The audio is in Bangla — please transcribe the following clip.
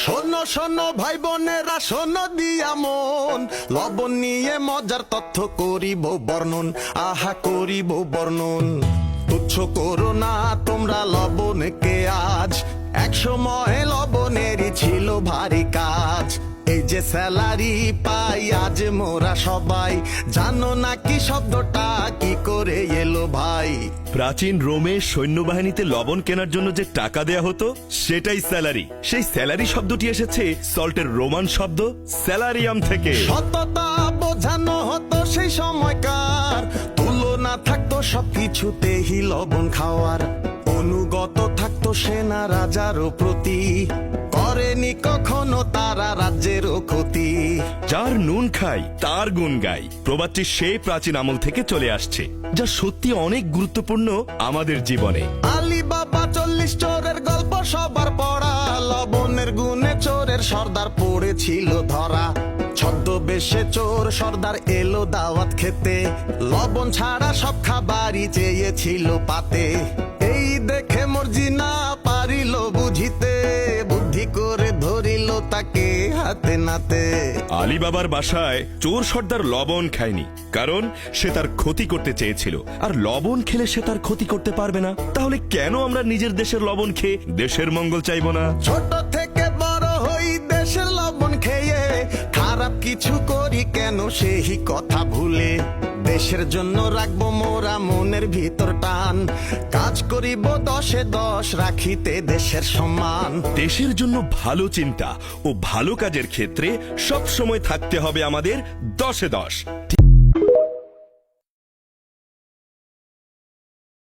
শোনো শোনো ভাই বোনেরা শোনো দিয়া মন। লবণ নিয়ে মজার তথ্য করিব বর্ণন, আহা করিব বর্ণন। তুচ্ছ করো না, তোমরা লবণকে আজ? এক সময় লবণেরই ছিল ভারী কাজ। এই যে স্যালারি পাই, আজ মোরা সবাই। জানো না কি শব্দটা প্রাচীন রোমে সৈন্যবাহিনীতে লবণ কেনার জন্য যে টাকা দেয়া হতো, সেটাই স্যালারি। সেই স্যালারি শব্দটি এসেছে সল্টের রোমান শব্দ স্যালারিয়াম থেকে। সততা বোঝানো হতো সেই সময়কার। তুলনা থাকতো সবকিছুতেই লবণ খাওয়ার। অনুগত থাকতো সেনা রাজারও প্রতি। যার নুন খাই, তার গুণ গাই। প্রবাদটি সেই প্রাচীন আমল থেকে চলে আসছে, যা সত্যি অনেক গুরুত্বপূর্ণ আমাদের জীবনে। চল্লিশ চোরের গল্প সবার পড়া, লবণের গুণে চোরের সর্দার পড়েছিল ধরা। ছদ্মবেশে চোর সর্দার এলো দাওয়াত খেতে, লবণ ছাড়া সব খাবারই চেয়েছিল পাতে। এই দেখে মর্জি না পারিল বুঝিতে, বুদ্ধি করে ধরিল তাকে। হাতে নাতে। আলি বাবার বাসায় চোর সর্দার লবণ খায়নি কারণ সে তার ক্ষতি করতে চেয়েছিল। আর লবণ খেলে সে তার ক্ষতি করতে পারবে না। তাহলে কেন আমরা নিজের দেশের লবণ খেয়ে দেশের মঙ্গল চাইব না? ছোট থেকে বড় হই দেশের লবণ খেয়ে খারাপ কিছু করি কেন সেই কথা ভুলে? দেশের জন্য রাখব মোরা মনের ভিতর টান। কাজ করিব দশে দশ, রাখিতে দেশের সম্মান। দেশের জন্য ভালো চিন্তা ও ভালো কাজের ক্ষেত্রে সব সময় থাকতে হবে আমাদের দশে দশ।